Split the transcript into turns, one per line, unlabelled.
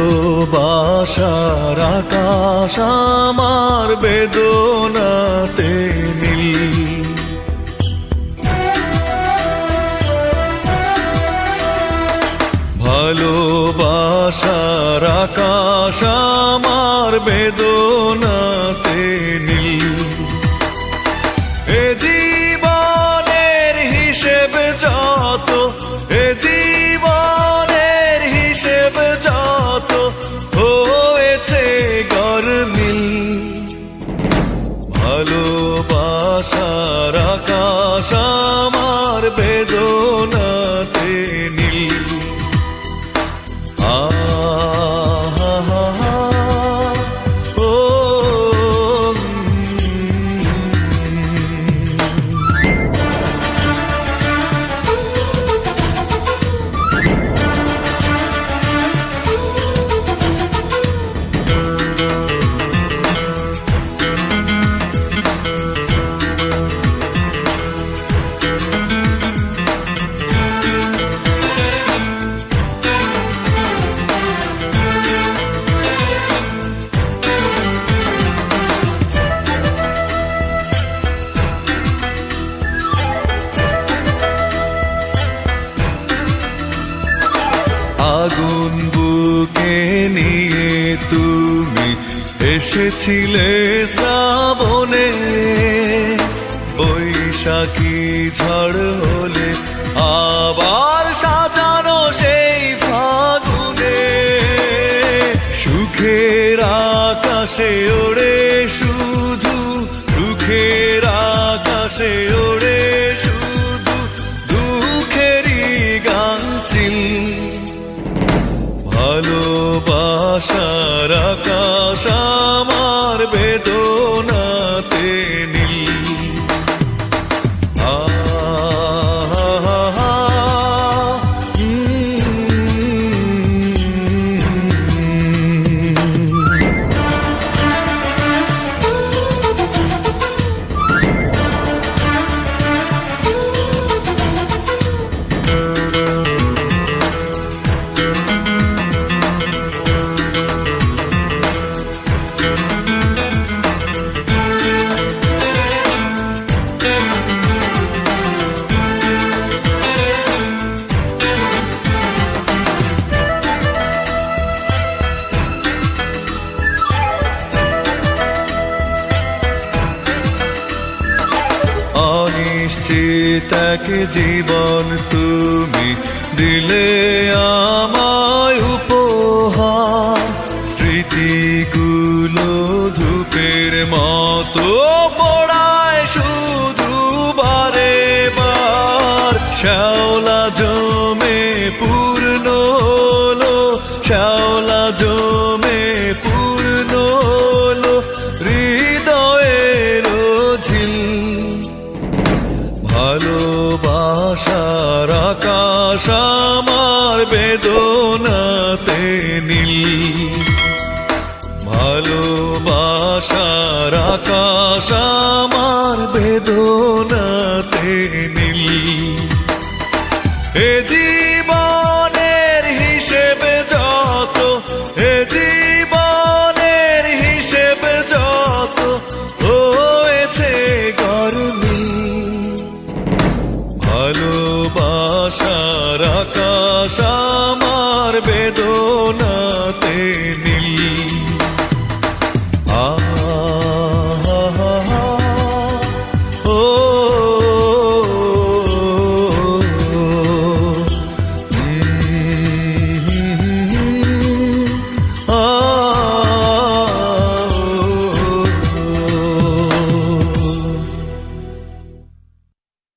ভালোবাসার আকাশ আমার বেদনাতে ভালোবাসার আকাশ আগুন বুকে নিয়ে তুমি এসেছিলে শ্রাবণে। বৈশাখী ঝড় হলে ভালোবাসার আকাশ আমার বেদনাতে অনিশ্চিত এক জীবন তুমি দিলে আমায় উপহার। স্মৃতিগুলো ধূপের মতো পড়ায় শুধু বারে বার শ্যাওলা জমে পূর্ণ আমার বেদনাতে নীল। ভালোবাসার আকাশ আমার ভালোবাসার আকাশ আমার বে